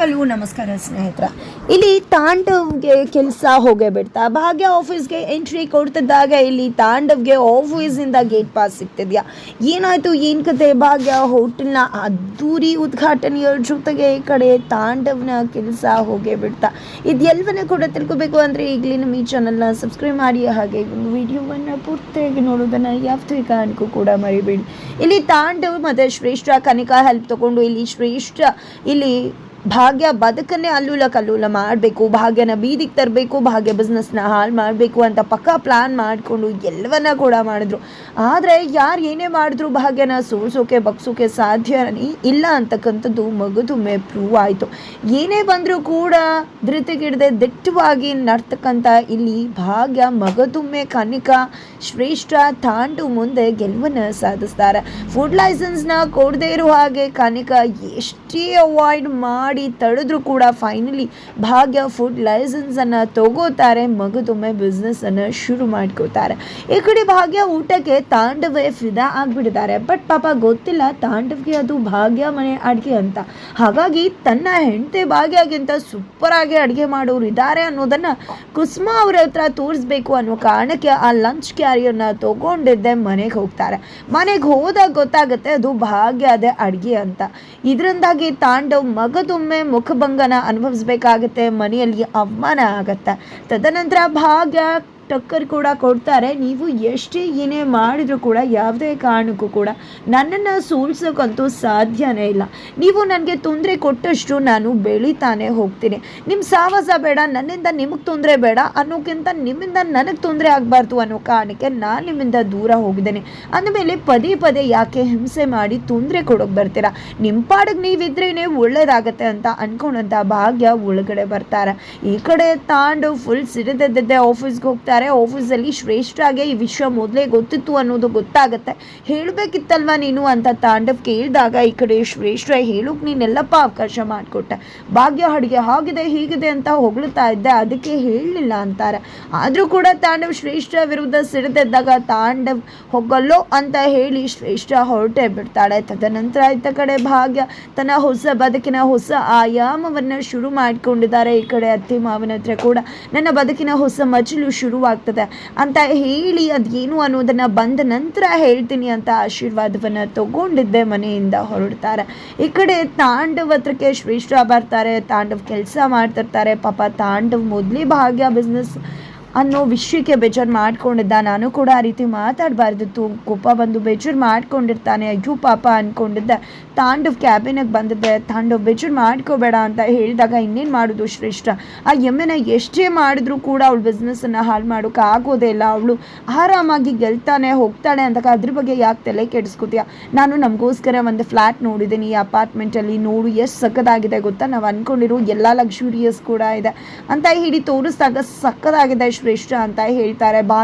Hello ನಮಸ್ಕಾರ ಸ್ನೇಹಿತರ. ಇಲ್ಲಿ ತಾಂಡವ್ಗೆ ಕೆಲಸ ಹೋಗೇ ಬಿಡ್ತಾ, ಭಾಗ್ಯ ಆಫೀಸ್ಗೆ ಎಂಟ್ರಿ ಕೊಡ್ತಿದ್ದಾಗ ಇಲ್ಲಿ ತಾಂಡವ್ಗೆ ಆಫೀಸಿಂದ ಗೇಟ್ ಪಾಸ್ ಸಿಗ್ತಿದ್ಯಾ? ಏನಾಯ್ತು? ಏನು ಕತೆ? ಭಾಗ್ಯ ಹೋಟೆಲ್ನ ಅದ್ದೂರಿ ಉದ್ಘಾಟನೆಯ ಜೊತೆಗೆ ಈ ಕಡೆ ತಾಂಡವ್ನ ಕೆಲಸ ಹೋಗೇ ಬಿಡ್ತಾ ಇದೆಲ್ಲವನ್ನ ಕೂಡ ತಿಳ್ಕೊಬೇಕು ಅಂದರೆ ಈಗಲೇ ನಮ್ಮ ಈ ಚಾನಲ್ನ ಸಬ್ಸ್ಕ್ರೈಬ್ ಮಾಡಿ, ಹಾಗೆ ಒಂದು ವಿಡಿಯೋವನ್ನು ಪೂರ್ತಿಯಾಗಿ ನೋಡೋದನ್ನು ಯಾವುದೇ ಕಾರಣಕ್ಕೂ ಕೂಡ ಮರಿಬೇಡಿ. ಇಲ್ಲಿ ತಾಂಡವ್ ಮತ್ತು ಶ್ರೇಷ್ಠ ಕನಿಕಾ ಹೆಲ್ಪ್ ತಗೊಂಡು ಇಲ್ಲಿ ಶ್ರೇಷ್ಠ ಇಲ್ಲಿ ಭಾಗ್ಯ ಬದುಕನ್ನೇ ಅಲ್ಲೂಲ ಕಲ್ಲೂಲ ಮಾಡಬೇಕು, ಭಾಗ್ಯನ ಬೀದಿಗೆ ತರಬೇಕು, ಭಾಗ್ಯ ಬಿಸ್ನೆಸ್ನ ಹಾಳು ಮಾಡಬೇಕು ಅಂತ ಪಕ್ಕಾ ಪ್ಲಾನ್ ಮಾಡಿಕೊಂಡು ಎಲ್ಲವನ್ನ ಕೂಡ ಮಾಡಿದ್ರು. ಆದರೆ ಯಾರು ಏನೇ ಮಾಡಿದ್ರು ಭಾಗ್ಯನ ಸೋಲ್ಸೋಕೆ ಬಗ್ಸೋಕೆ ಸಾಧ್ಯನೇ ಇಲ್ಲ ಅಂತಕ್ಕಂಥದ್ದು ಮಗದೊಮ್ಮೆ ಪ್ರೂವ್ ಆಯಿತು. ಏನೇ ಬಂದರೂ ಕೂಡ ಧೃತಿಗಿಡದೆ ದಿಟ್ಟವಾಗಿ ನಡ್ತಕ್ಕಂಥ ಇಲ್ಲಿ ಭಾಗ್ಯ ಮಗದೊಮ್ಮೆ ಕನಿಕಾ ಶ್ರೇಷ್ಠ ತಾಂಡು ಮುಂದೆ ಗೆಲುವನ್ನು ಸಾಧಿಸ್ತಾರೆ. ಫುಡ್ ಲೈಸೆನ್ಸ್ನ ಕೊಡದೇ ಇರೋ ಹಾಗೆ ಕನಿಕ ಎಷ್ಟೇ ಅವಾಯ್ಡ್ ಮಾಡಿ ತಡೆದ್ರು ಕೂಡ ಫೈನಲಿ ಭಾಗ್ಯ ಫುಡ್ ಲೈಸೆನ್ಸನ್ನು ತಗೋತಾರೆ, ಮಗದೊಮ್ಮೆ ಬಿಸ್ನೆಸ್ಸನ್ನು ಶುರು ಮಾಡ್ಕೋತಾರೆ. ಈ ಕಡೆ ಭಾಗ್ಯ ಊಟಕ್ಕೆ ತಾಂಡವೇ ಫಿದಾ ಆಗಿಬಿಡ್ತಾರೆ ಬಟ್ ಪಾಪ ಗೊತ್ತಿಲ್ಲ ತಾಂಡವ್ಗೆ ಅದು ಭಾಗ್ಯ ಮನೆ ಅಡುಗೆ ಅಂತ. ಹಾಗಾಗಿ ತನ್ನ ಹೆಂಡತಿ ಭಾಗ್ಯಗಿಂತ ಸೂಪರ್ ಆಗಿ ಅಡುಗೆ ಮಾಡೋರು ಇದ್ದಾರೆ ಅನ್ನೋದನ್ನ ಕುಸುಮಾ ಅವರ ಹತ್ರ ತೋರಿಸ್ಬೇಕು ಅನ್ನೋ ಕಾರಣಕ್ಕೆ ಆ ಲಂಚ್ ಕ್ಯಾರಿಯರ್ನ ತಗೊಂಡಿದ್ದೆ ಮನೆಗೆ ಹೋಗ್ತಾರೆ. ಮನೆಗೆ ಹೋದಾಗ ಗೊತ್ತಾಗುತ್ತೆ ಅದು ಭಾಗ್ಯ ಅದೇ ಅಡುಗೆ ಅಂತ. ಇದರಿಂದಾಗಿ ತಾಂಡವ್ ಮಗದೊಮ್ಮೆ ಮುಖಭಂಗನ ಅನುಭವಿಸ್ಬೇಕಾಗತ್ತೆ ಮನೆಯಲ್ಲಿ ಅವಮಾನ ಆಗತ್ತೆ. ತದನಂತರ ಭಾಗ್ಯ ಟಕ್ಕರ್ ಕೂಡ ಕೊಡ್ತಾರೆ. ನೀವು ಎಷ್ಟೇ ಏನೇ ಮಾಡಿದರೂ ಕೂಡ ಯಾವುದೇ ಕಾರಣಕ್ಕೂ ಕೂಡ ನನ್ನನ್ನು ಸೋಲ್ಸೋಕ್ಕಂತೂ ಸಾಧ್ಯನೇ ಇಲ್ಲ. ನೀವು ನನಗೆ ತೊಂದರೆ ಕೊಟ್ಟಷ್ಟು ನಾನು ಬೆಳೀತಾನೆ ಹೋಗ್ತೀನಿ. ನಿಮ್ಮ ಸಾಹಸ ಬೇಡ, ನನ್ನಿಂದ ನಿಮಗೆ ತೊಂದರೆ ಬೇಡ ಅನ್ನೋಕ್ಕಿಂತ ನಿಮ್ಮಿಂದ ನನಗೆ ತೊಂದರೆ ಆಗಬಾರ್ದು ಅನ್ನೋ ಕಾರಣಕ್ಕೆ ನಾನು ನಿಮ್ಮಿಂದ ದೂರ ಹೋಗಿದ್ದೇನೆ. ಅಂದಮೇಲೆ ಪದೇ ಪದೇ ಯಾಕೆ ಹಿಂಸೆ ಮಾಡಿ ತೊಂದರೆ ಕೊಡೋಕೆ ಬರ್ತೀರಾ? ನಿಮ್ಮ ಪಾಡಿಗೆ ನೀವಿದ್ರೇ ಒಳ್ಳೇದಾಗತ್ತೆ ಅಂತ ಅನ್ಕೊಂಡಂಥ ಭಾಗ್ಯ ಒಳಗಡೆ ಬರ್ತಾರೆ. ಈ ಕಡೆ ತಾಂಡು ಫುಲ್ ಸಿಡಿದದ್ದೆ ಆಫೀಸ್ಗೆ ಹೋಗ್ತಾರೆ ಆಫೀಸಲ್ಲಿ ಶ್ರೇಷ್ಠಾಗೆ ಈ ವಿಷಯ ಮೊದಲೇ ಗೊತ್ತಿತ್ತು ಅನ್ನೋದು ಗೊತ್ತಾಗುತ್ತೆ. ಹೇಳ್ಬೇಕಿತ್ತಲ್ವಾ ನೀನು? ಅಂತ ತಾಂಡವ್ ಕೇಳಿದಾಗ, ಈ ಕಡೆ ಶ್ರೇಷ್ಠ ಹೇಳೋಕೆ ನೀನೆಲ್ಲಪ್ಪ ಅವಕಾಶ ಮಾಡಿಕೊಟ್ಟೆ. ಭಾಗ್ಯ ಅಡುಗೆ ಆಗಿದೆ, ಹೀಗಿದೆ ಅಂತ ಹೊಗಳ್ತಾ ಇದ್ದೆ, ಅದಕ್ಕೆ ಹೇಳಲಿಲ್ಲ ಅಂತಾರೆ. ಆದರೂ ಕೂಡ ತಾಂಡವ್ ಶ್ರೇಷ್ಠ ವಿರುದ್ಧ ಸಿಡಿದೆದ್ದಾಗ ತಾಂಡವ್, ಹೊಗಲ್ಲೋ ಅಂತ ಹೇಳಿ ಶ್ರೇಷ್ಠ ಹೊರಟೆ ಬಿಡ್ತಾಳೆ. ತದನಂತರ ಇತ್ತ ಕಡೆ ಭಾಗ್ಯ ತನ್ನ ಹೊಸ ಬದುಕಿನ ಹೊಸ ಆಯಾಮವನ್ನು ಶುರು ಮಾಡಿಕೊಂಡಿದ್ದಾರೆ. ಈ ಕಡೆ ಅತ್ತೆ ಮಾವನ ಹತ್ರ ಕೂಡ, ನನ್ನ ಬದುಕಿನ ಹೊಸ ಮಜಲು ಶುರುವಾಗ್ತದೆ ಅಂತ ಹೇಳಿ ಅದೇನು ಅನ್ನೋದನ್ನು ಬಂದ ನಂತರ ಹೇಳ್ತೀನಿ ಅಂತ ಆಶೀರ್ವಾದವನ್ನು ತಗೊಂಡಿದ್ದೆ ಮನೆಯಿಂದ ಹೊರಡ್ತಾರೆ. ಈ ಕಡೆ ತಾಂಡವ್ ಹತ್ರಕ್ಕೆ ಶ್ರೇಷ್ಠ ಬರ್ತಾರೆ, ತಾಂಡವ್ ಕೆಲಸ ಮಾಡ್ತಿರ್ತಾರೆ. ಪಾಪ ತಾಂಡವ್ ಮೊದಲೇ ಭಾಗ್ಯ ಬಿಸ್ನೆಸ್ ಅನ್ನೋ ವಿಷಯಕ್ಕೆ ಬೇಜಾರು ಮಾಡ್ಕೊಂಡಿದ್ದ. ನಾನು ಕೂಡ ಆ ರೀತಿ ಮಾತಾಡಬಾರ್ದಿತ್ತು ಕೋಪ ಬಂದು ಬೇಜಾರು ಮಾಡ್ಕೊಂಡಿರ್ತಾನೆ. ಅಯ್ಯೋ ಪಾಪ ಅಂದ್ಕೊಂಡಿದ್ದೆ ತಾಂಡವ್ ಕ್ಯಾಬಿನಿಗೆ ಬಂದಿದ್ದೆ. ತಾಂಡವ್ ಬೇಜಾರು ಮಾಡ್ಕೋಬೇಡ ಅಂತ ಹೇಳಿದಾಗ ಇನ್ನೇನು ಮಾಡೋದು ಶ್ರೇಷ್ಠ? ಆ ಎಮ್ಮೆನ ಎಷ್ಟೇ ಮಾಡಿದ್ರು ಕೂಡ ಅವಳು ಬಿಸ್ನೆಸ್ಸನ್ನು ಹಾಳು ಮಾಡೋಕೆ ಆಗೋದೇ ಇಲ್ಲ. ಅವಳು ಆರಾಮಾಗಿ ಗೆಲ್ತಾನೆ, ಹೋಗ್ತಾಳೆ ಅಂತ ಅದ್ರ ಬಗ್ಗೆ ಯಾಕೆ ತಲೆ ಕೆಡಿಸ್ಕೋತೀಯ? ನಾನು ನಮಗೋಸ್ಕರ ಒಂದು ಫ್ಲ್ಯಾಟ್ ನೋಡಿದ್ದೀನಿ. ಈ ಅಪಾರ್ಟ್ಮೆಂಟಲ್ಲಿ ನೋಡು ಎಷ್ಟು ಸಕ್ಕದಾಗಿದೆ ಗೊತ್ತಾ? ನಾವು ಅಂದ್ಕೊಂಡಿರೋ ಎಲ್ಲ ಲಕ್ಸುರಿಯಸ್ ಕೂಡ ಇದೆ. ಅಂತ ಹೇಳಿ ತೋರಿಸಿದಾಗ ಸಕ್ಕದಾಗಿದೆ ಶ್ರೇಷ್ಠ. ಅಂತ ಹೇಳ್ತಾರೆ. ಬಾ,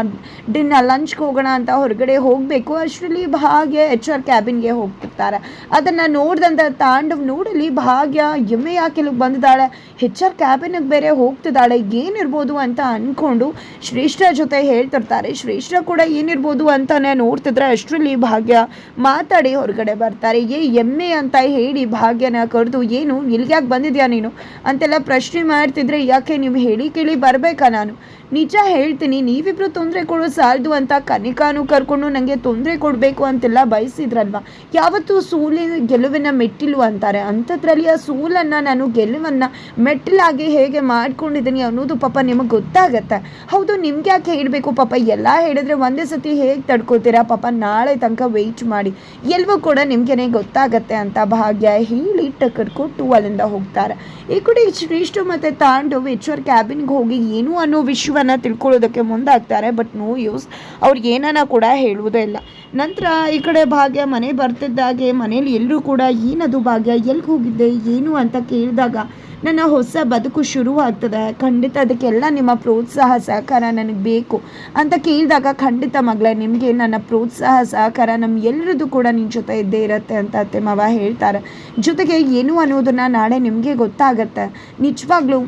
ಡಿನ್ನ ಲಂಚ್ಗೆ ಹೋಗೋಣ ಅಂತ ಹೊರಗಡೆ ಹೋಗಬೇಕು. ಅಷ್ಟರಲ್ಲಿ ಭಾಗ್ಯ ಎಚ್ ಆರ್ ಕ್ಯಾಬಿನ್ಗೆ ಹೋಗ್ತಿರ್ತಾರೆ ಅದನ್ನು ನೋಡ್ದಂತ ತಾಂಡವ್ ನೋಡಲಿ, ಭಾಗ್ಯ ಎಮ್ಮೆ ಯಾಕೆ ಇಲ್ಲಿಗೆ ಬಂದಿದ್ದಾಳೆ. ಹೆಚ್ ಆರ್ ಕ್ಯಾಬಿನಿಗೆ ಬೇರೆ ಹೋಗ್ತಿದ್ದಾಳೆ. ಏನಿರ್ಬೋದು ಅಂತ ಅಂದ್ಕೊಂಡು ಶ್ರೇಷ್ಠ ಜೊತೆ ಹೇಳ್ತಿರ್ತಾರೆ. ಶ್ರೇಷ್ಠ ಕೂಡ ಏನಿರ್ಬೋದು ಅಂತಾನೆ ನೋಡ್ತಿದ್ರೆ ಅಷ್ಟರಲ್ಲಿ ಭಾಗ್ಯ ಮಾತಾಡಿ ಹೊರಗಡೆ ಬರ್ತಾರೆ. ಏ, ಎಮ್ಮೆ ಅಂತ ಹೇಳಿ ಭಾಗ್ಯನ ಕರೆದು, ಏನು, ಇಲ್ಲಿಗ್ಯಾಕೆ ಬಂದಿದ್ಯಾ ನೀನು? ಅಂತೆಲ್ಲ ಪ್ರಶ್ನೆ ಮಾಡ್ತಿದ್ರೆ, ಯಾಕೆ, ನೀವು ಹೇಳಿ ಕೇಳಿ ಬರಬೇಕಾ ನಾನು? ನಿಜ ಹೇಳ್ತೀನಿ, ನೀವಿಬ್ರು ತೊಂದರೆ ಕೊಡೋ ಸಾಲದು ಅಂತ ಕನಿಕಾನು ಕರ್ಕೊಂಡು ನನಗೆ ತೊಂದರೆ ಕೊಡಬೇಕು ಅಂತೆಲ್ಲ ಬಯಸಿದ್ರಲ್ವ? ಯಾವತ್ತೂ ಸೋಲಿನ ಗೆಲುವಿನ ಮೆಟ್ಟಿಲು ಅಂತಾರೆ? ಅಂಥದ್ರಲ್ಲಿ ಆ ಸೂಲನ್ನು ನಾನು ಗೆಲುವನ್ನು ಮೆಟ್ಟಿಲಾಗಿ ಹೇಗೆ ಮಾಡ್ಕೊಂಡಿದ್ದೀನಿ ಅನ್ನೋದು ಪಾಪ ನಿಮಗೆ ಗೊತ್ತಾಗತ್ತೆ. ಹೌದು, ನಿಮ್ಗೆ ಯಾಕೆ ಹೇಳಬೇಕು ಪಾಪ? ಎಲ್ಲ ಹೇಳಿದ್ರೆ ಒಂದೇ ಸತಿ ಹೇಗೆ ತಡ್ಕೋತೀರಾ ಪಾಪ? ನಾಳೆ ತನಕ ವೆಯ್ಟ್ ಮಾಡಿ. ಎಲ್ಲವೂ ಕೂಡ ನಿಮಗೇನೆ ಗೊತ್ತಾಗತ್ತೆ ಅಂತ ಭಾಗ್ಯ ಹೇಳಿ ಟಕ್ಕರ್ ಕೊಟ್ಟು ಅಲ್ಲಿಂದ ಹೋಗ್ತಾರೆ. ಈ ಕಡೆ ಶ್ರೇಷ್ಠ ಮತ್ತು ತಾಂಡು ಎಚ್ ಕ್ಯಾಬಿನ್ಗೆ ಹೋಗಿ ಏನು ಅನ್ನೋ ವಿಷಯವನ್ನು ತಿಳ್ಕೊಳ್ಳೋದಕ್ಕೆ ಮುಂದಾಗ್ತಾರೆ ಬಟ್ ನೋ ಯೂಸ್ ಅವ್ರಿಗೆ ಏನನ್ನ ಕೂಡ ಹೇಳುವುದೇ ಇಲ್ಲ. ನಂತರ ಈ ಕಡೆ ಭಾಗ್ಯ ಮನೆ ಬರ್ತಿದ್ದಾಗೆ, ಮನೇಲಿ ಎಲ್ಲರೂ ಕೂಡ, ಏನದು ಭಾಗ್ಯ? ಎಲ್ಲಿ ಹೋಗಿದ್ದೆ? ಏನು? ಅಂತ ಕೇಳಿದಾಗ, ನನ್ನ ಹೊಸ ಬದುಕು ಶುರು ಆಗ್ತದೆ ಖಂಡಿತ ಅದಕ್ಕೆಲ್ಲ ನಿಮ್ಮ ಪ್ರೋತ್ಸಾಹ, ಸಹಕಾರ ನನಗೆ ಬೇಕು ಅಂತ ಕೇಳಿದಾಗ, ಖಂಡಿತ ಮಗಳೇ, ನಿಮಗೆ ನನ್ನ ಪ್ರೋತ್ಸಾಹ, ಸಹಕಾರ ನಮ್ಮ ಎಲ್ಲರದ್ದು ಕೂಡ ನಿನ್ನ ಜೊತೆ ಇದ್ದೇ ಇರುತ್ತೆ ಅಂತ ಅತ್ತೆ ಮಾವ ಹೇಳ್ತಾರೆ. ಜೊತೆಗೆ ಏನು ಅನ್ನೋದನ್ನು ನಾಳೆ ನಿಮಗೆ ಗೊತ್ತಾಗತ್ತೆ. ನಿಜವಾಗ್ಲೂ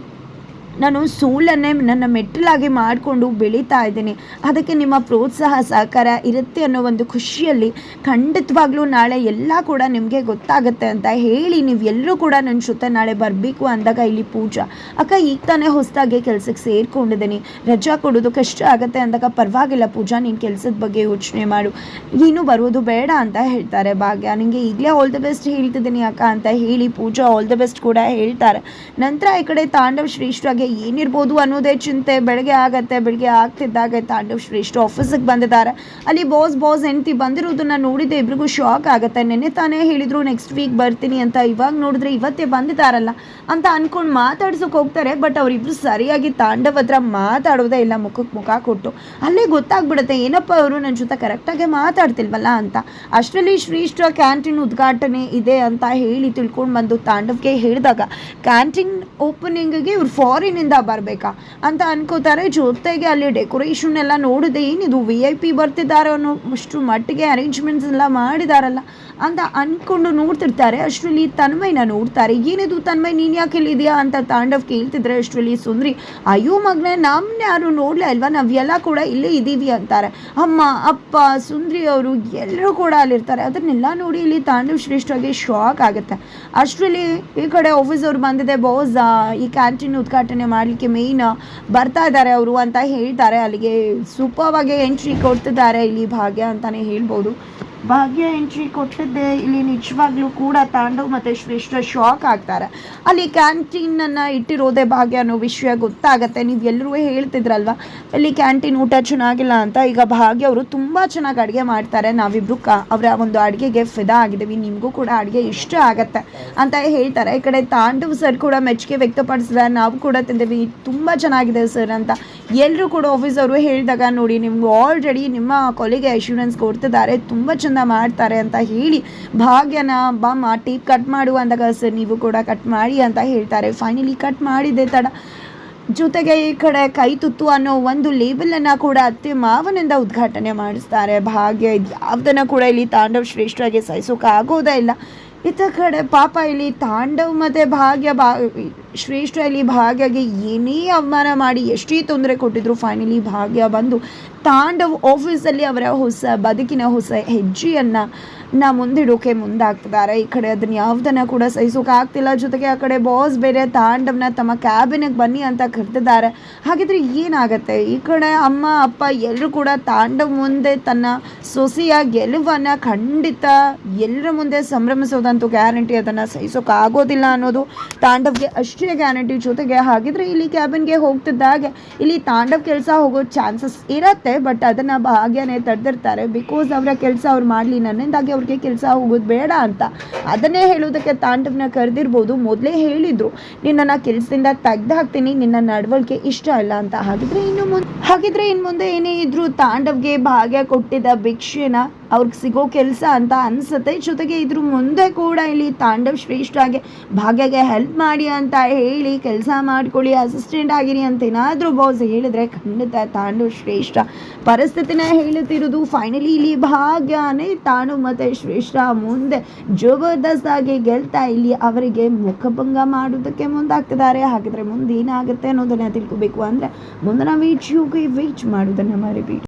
ನಾನು ಸೋಲನ್ನೇ ನನ್ನ ಮೆಟ್ಟಿಲಾಗಿ ಮಾಡಿಕೊಂಡು ಬೆಳೀತಾ ಇದ್ದೀನಿ. ಅದಕ್ಕೆ ನಿಮ್ಮ ಪ್ರೋತ್ಸಾಹ, ಸಹಕಾರ ಇರುತ್ತೆ ಅನ್ನೋ ಒಂದು ಖುಷಿಯಲ್ಲಿ ಖಂಡಿತವಾಗ್ಲೂ ನಾಳೆ ಎಲ್ಲ ಕೂಡ ನಿಮಗೆ ಗೊತ್ತಾಗುತ್ತೆ ಅಂತ ಹೇಳಿ ನೀವು ಎಲ್ಲರೂ ಕೂಡ ನನ್ನ ಜೊತೆ ನಾಳೆ ಬರಬೇಕು ಅಂದಾಗ ಇಲ್ಲಿ ಪೂಜಾ. ಅಕ್ಕ, ಈಗ ತಾನೇ ಹೊಸದಾಗಿ ಕೆಲಸಕ್ಕೆ ಸೇರಿಕೊಂಡಿದ್ದೀನಿ. ರಜಾ ಕೊಡೋದು ಕಷ್ಟ ಆಗುತ್ತೆ ಅಂದಾಗ ಪರವಾಗಿಲ್ಲ ಪೂಜಾ, ನೀನು ಕೆಲಸದ ಬಗ್ಗೆ ಯೋಚನೆ ಮಾಡು. ನೀನು ಬರೋದು ಬೇಡ ಅಂತ ಹೇಳ್ತಾರೆ ಭಾಗ್ಯ. ನಿಮಗೆ ಈಗಲೇ ಆಲ್ ದ ಬೆಸ್ಟ್ ಹೇಳ್ತಿದ್ದೀನಿ ಅಕ್ಕ ಅಂತ ಹೇಳಿ ಪೂಜಾ ಆಲ್ ದ ಬೆಸ್ಟ್ ಕೂಡ ಹೇಳ್ತಾರೆ. ನಂತರ ಈ ಕಡೆ ತಾಂಡವ ಶ್ರೇಷ್ಠಗೆ ಏನಿರ್ಬೋದು ಅನ್ನೋದೇ ಚಿಂತೆ. ಬೆಳಗ್ಗೆ ಆಗತ್ತೆ, ಬೆಳಗ್ಗೆ ಆಗ್ತಿದ್ದಾಗ ತಾಂಡವ್ ಶ್ರೇಷ್ಠ ಆಫೀಸಿಗೆ ಬಂದಿದ್ದಾರೆ. ಅಲ್ಲಿ ಬಾಸ್ ಬಾಸ್ ಹೆಂಡತಿ ಬಂದಿರೋದನ್ನ ನೋಡಿದ್ದೆ ಇಬ್ರಿಗೂ ಶಾಕ್ ಆಗುತ್ತೆ. ನೆನ್ನೆ ತಾನೇ ಹೇಳಿದ್ರು ನೆಕ್ಸ್ಟ್ ವೀಕ್ ಬರ್ತೀನಿ ಅಂತ. ಇವಾಗ ನೋಡಿದ್ರೆ ಇವತ್ತೇ ಬಂದಿದ್ದಾರಲ್ಲ ಅಂತ ಅಂದ್ಕೊಂಡು ಮಾತಾಡ್ಸೋಕೆ ಹೋಗ್ತಾರೆ. ಬಟ್ ಅವರಿಬ್ರು ಸರಿಯಾಗಿ ತಾಂಡವ್ ಹತ್ರ ಮಾತಾಡೋದೇ ಇಲ್ಲ ಮುಖಕ್ಕೆ ಮುಖ ಕೊಟ್ಟು. ಅಲ್ಲೇ ಗೊತ್ತಾಗ್ಬಿಡುತ್ತೆ, ಏನಪ್ಪ ಅವರು ನನ್ನ ಜೊತೆ ಕರೆಕ್ಟಾಗಿ ಮಾತಾಡ್ತಿಲ್ವಲ್ಲ ಅಂತ. ಅಷ್ಟರಲ್ಲಿ ಶ್ರೀಷ್ಠ ಕ್ಯಾಂಟೀನ್ ಉದ್ಘಾಟನೆ ಇದೆ ಅಂತ ಹೇಳಿ ತಿಳ್ಕೊಂಡು ಬಂದು ತಾಂಡವ್ಗೆ ಹೇಳಿದಾಗ ಕ್ಯಾಂಟೀನ್ ಓಪನಿಂಗ್ಗೆ ಇವ್ರು ಫಾರಿನಿಂದ ಬರಬೇಕಾ ಅಂತ ಅನ್ಕೋತಾರೆ. ಜೊತೆಗೆ ಅಲ್ಲಿ ಡೆಕೋರೇಷನ್ ಎಲ್ಲ ನೋಡಿದೆ. ಏನಿದು ವಿ ಐ ಪಿ ಬರ್ತಿದ್ದಾರೆ ಅನ್ನೋ ಅಷ್ಟು ಮಟ್ಟಿಗೆ ಅರೇಂಜ್ಮೆಂಟ್ಸ್ ಎಲ್ಲ ಮಾಡಿದಾರಲ್ಲ ಅಂತ ಅನ್ಕೊಂಡು ನೋಡ್ತಿರ್ತಾರೆ. ಅಷ್ಟರಲ್ಲಿ ತನ್ಮಯ್ನ ನೋಡ್ತಾರೆ. ಏನಿದು ತನ್ಮಯ್ ನೀನು ಯಾಕೆ ಇಲ್ಲಿದೆಯಾ ಅಂತ ತಾಂಡವ್ ಕೇಳ್ತಿದ್ರೆ ಅಷ್ಟರಲ್ಲಿ ಸುಂದ್ರಿ, ಅಯ್ಯೋ ಮಗನೇ ನಮ್ಮನ್ನ ಯಾರು ನೋಡಲೇ ಅಲ್ವಾ? ನಾವೆಲ್ಲ ಕೂಡ ಇಲ್ಲೇ ಇದ್ದೀವಿ ಅಂತಾರೆ. ಅಮ್ಮ, ಅಪ್ಪ, ಸುಂದ್ರಿ ಅವರು ಎಲ್ಲರೂ ಕೂಡ ಅಲ್ಲಿರ್ತಾರೆ. ಅದನ್ನೆಲ್ಲ ನೋಡಿ ಇಲ್ಲಿ ತಾಂಡವ್ ಶ್ರೇಷ್ಠವಾಗಿ ಶಾಕ್ ಆಗುತ್ತೆ. ಅಷ್ಟರಲ್ಲಿ ಈ ಕಡೆ ಆಫೀಸ್ ಅವ್ರು ಬಂದಿದೆ ಬಾಸ್ ಈ ಕ್ಯಾಂಟೀನ್ ಉದ್ಘಾಟನೆ ಮಾಡಲಿಕ್ಕೆ ಮೇಯ್ನ್ ಬರ್ತಾ ಇದ್ದಾರೆ ಅವರು ಅಂತ ಹೇಳ್ತಾರೆ. ಅಲ್ಲಿಗೆ ಸೂಪರ್ವಾಗಿ ಎಂಟ್ರಿ ಕೊಡ್ತಿದ್ದಾರೆ ಇಲ್ಲಿ ಭಾಗ್ಯ ಅಂತಾನೆ ಹೇಳ್ಬೋದು. ಭಾಗ್ಯ ಎಂಟ್ರಿ ಕೊಟ್ಟಿದ್ದೆ. ಇಲ್ಲಿ ನಿಜವಾಗ್ಲೂ ಕೂಡ ತಾಂಡು ಮತ್ತು ಶ್ರೇಷ್ಠ ಶಾಕ್ ಆಗ್ತಾರೆ. ಅಲ್ಲಿ ಕ್ಯಾಂಟೀನನ್ನು ಇಟ್ಟಿರೋದೇ ಭಾಗ್ಯ ಅನ್ನೋ ವಿಷಯ ಗೊತ್ತಾಗತ್ತೆ. ನೀವು ಎಲ್ಲರೂ ಹೇಳ್ತಿದ್ರಲ್ವಾ? ಇಲ್ಲಿ ಕ್ಯಾಂಟೀನ್ ಊಟ ಚೆನ್ನಾಗಿಲ್ಲ ಅಂತ ಈಗ ಭಾಗ್ಯ ಅವರು ತುಂಬ ಚೆನ್ನಾಗಿ ಅಡುಗೆ ಮಾಡ್ತಾರೆ. ನಾವಿಬ್ರು ಕ ಅವರ ಒಂದು ಅಡುಗೆಗೆ ಫಿದಾ ಆಗಿದ್ದೀವಿ. ನಿಮಗೂ ಕೂಡ ಅಡುಗೆ ಇಷ್ಟ ಆಗತ್ತೆ ಅಂತ ಹೇಳ್ತಾರೆ. ಈ ಕಡೆ ತಾಂಡವ್ ಸರ್ ಕೂಡ ಮೆಚ್ಚುಗೆ ವ್ಯಕ್ತಪಡಿಸಿದ್ದಾರೆ ನಾವು ಕೂಡ ತಿಂದೀವಿ ತುಂಬ ಚೆನ್ನಾಗಿದೆ ಸರ್ ಅಂತ ಎಲ್ಲರೂ ಕೂಡ ಆಫೀಸ್ ಅವರು ಹೇಳಿದಾಗ ನೋಡಿ, ನಿಮ್ಗೆ ಆಲ್ರೆಡಿ ನಿಮ್ಮ ಕೊಲೆಗೆ ಅಶ್ಯೂರೆನ್ಸ್ ಕೊಡ್ತಿದ್ದಾರೆ. ತುಂಬ ಚೆಂದ ಮಾಡ್ತಾರೆ ಅಂತ ಹೇಳಿ ಭಾಗ್ಯನ, ಬಾಮ್ಮ ಟೀಪ್ ಕಟ್ ಮಾಡು ಅಂದಾಗ ಸರ್ ನೀವು ಕೂಡ ಕಟ್ ಮಾಡಿ ಅಂತ ಹೇಳ್ತಾರೆ. ಫೈನಲಿ ಕಟ್ ಮಾಡಿದೆ ತಡ. ಜೊತೆಗೆ ಈ ಕಡೆ ಕೈ ತುತ್ತು ಅನ್ನೋ ಒಂದು ಲೇಬಲನ್ನು ಕೂಡ ಅತ್ತೆ ಮಾವನಿಂದ ಉದ್ಘಾಟನೆ ಮಾಡಿಸ್ತಾರೆ. ಭಾಗ್ಯ ಯಾವುದನ್ನು ಕೂಡ ಇಲ್ಲಿ ತಾಂಡವ್ ಶ್ರೇಷ್ಠವಾಗಿ ಸಹಿಸೋಕೆ ಆಗೋದೇ ಇಲ್ಲ. ಇತ್ತ ಕಡೆ ಪಾಪ ಇಲ್ಲಿ ತಾಂಡವ್ ಮತ್ತು ಭಾಗ್ಯ ಬಾ ಶ್ರೇಷ್ಠ ಇಲ್ಲಿ ಭಾಗ್ಯಗೆ ಏನೇ ಅವಮಾನ ಮಾಡಿ ಎಷ್ಟೇ ತೊಂದರೆ ಕೊಟ್ಟಿದ್ರು ಫೈನಲಿ ಭಾಗ್ಯ ಬಂದು ತಾಂಡವ್ ಆಫೀಸಲ್ಲಿ ಅವರ ಹೊಸ ಬದುಕಿನ ಹೊಸ ಹೆಜ್ಜೆಯನ್ನು ನಾ ಮುಂದಿಡೋಕೆ ಮುಂದಾಗ್ತಿದ್ದಾರೆ. ಈ ಕಡೆ ಅದನ್ನ ಯಾವುದನ್ನು ಕೂಡ ಸಹಿಸೋಕೆ ಆಗ್ತಿಲ್ಲ. ಜೊತೆಗೆ ಆ ಕಡೆ ಬಾಸ್ ಬೇರೆ ತಾಂಡವನ ತಮ್ಮ ಕ್ಯಾಬಿನಿಗೆ ಬನ್ನಿ ಅಂತ ಕರೆದಿದ್ದಾರೆ. ಹಾಗಿದ್ರೆ ಏನಾಗುತ್ತೆ? ಈ ಕಡೆ ಅಮ್ಮ, ಅಪ್ಪ ಎಲ್ಲರೂ ಕೂಡ ತಾಂಡವ್ ಮುಂದೆ ತನ್ನ ಸೊಸೆಯ ಗೆಲುವನ್ನು ಖಂಡಿತ ಎಲ್ಲರ ಮುಂದೆ ಸಂಭ್ರಮಿಸೋದಂತೂ ಗ್ಯಾರಂಟಿ ಅದನ್ನು ಸಹಿಸೋಕೆ ಆಗೋದಿಲ್ಲ ಅನ್ನೋದು ತಾಂಡವ್ಗೆ ಅಷ್ಟೇ ಗ್ಯಾರಂಟಿ ಜೊತೆಗೆ ಹಾಗಿದ್ರೆ ಇಲ್ಲಿ ಕ್ಯಾಬಿನ್ಗೆ ಹೋಗ್ತಿದ್ದಾಗ ಇಲ್ಲಿ ತಾಂಡವ್ ಕೆಲಸ ಹೋಗೋ ಚಾನ್ಸಸ್ ಇರತ್ತೆ, ಬಟ್ ಅದನ್ನು ಭಾಗ್ಯನೇ ತಡೆದಿರ್ತಾರೆ. ಬಿಕಾಸ್ ಅವರ ಕೆಲಸ ಅವ್ರು ಮಾಡಲಿ, ನನ್ನಿಂದಾಗಿ ಅವ್ರಿಗೆ ಕೆಲಸ ಹೋಗೋದು ಬೇಡ ಅಂತ. ಅದನ್ನೇ ಹೇಳೋದಕ್ಕೆ ತಾಂಡವ್ನ ಕರೆದಿರ್ಬೋದು. ಮೊದಲೇ ಹೇಳಿದ್ರು, ನಿನ್ನನ್ನು ಕೆಲಸದಿಂದ ತೆಗ್ದು ಹಾಕ್ತೀನಿ, ನಿನ್ನ ನಡವಳಿಕೆ ಇಷ್ಟ ಇಲ್ಲ ಅಂತ. ಹಾಗಿದ್ರೆ ಇನ್ನು ಮುಂದೆ ಹಾಗಿದ್ರೆ ಇನ್ನು ಮುಂದೆ ಏನೇ ಇದ್ರು ತಾಂಡವ್ಗೆ ಭಾಗ್ಯ ಕೊಟ್ಟಿದ್ದ ಭಿಕ್ಷೆನ ಅವ್ರಿಗೆ ಸಿಗೋ ಕೆಲಸ ಅಂತ ಅನ್ಸುತ್ತೆ. ಜೊತೆಗೆ ಇದ್ರ ಮುಂದೆ ಕೂಡ ಇಲ್ಲಿ ತಾಂಡವ್ ಶ್ರೇಷ್ಠಾಗೆ ಭಾಗ್ಯಗೆ ಹೆಲ್ಪ್ ಮಾಡಿ ಅಂತ ಹೇಳಿ ಕೆಲಸ ಮಾಡ್ಕೊಳ್ಳಿ ಅಸಿಸ್ಟೆಂಟ್ ಆಗಿರಿ ಅಂತ ಏನಾದರೂ ಬಾಸ್ ಹೇಳಿದ್ರೆ ಖಂಡಿತ ತಾಂಡವ್ ಶ್ರೇಷ್ಠ. ಪರಿಸ್ಥಿತಿನ ಹೇಳುತ್ತಿರೋದು ಫೈನಲಿ ಇಲ್ಲಿ ಭಾಗ್ಯನೇ ತಾನು ಮತ್ತು ಶ್ರೇಷ್ಠ. ಮುಂದೆ ಜಬರ್ದಸ್ತ್ ಆಗಿ ಗೆಲ್ತಾ ಇಲ್ಲಿ ಅವರಿಗೆ ಮುಖಭಂಗ ಮಾಡೋದಕ್ಕೆ ಮುಂದಾಗ್ತಿದ್ದಾರೆ. ಹಾಗಿದ್ರೆ ಮುಂದೆ ಏನಾಗುತ್ತೆ ಅನ್ನೋದನ್ನ ತಿಳ್ಕೊಬೇಕು ಅಂದರೆ ಮುಂದಿನ ವೀಡಿಯೋಗೆ ವೇಟ್ ಮಾಡೋದನ್ನು ಮರಿಬೇಡಿ.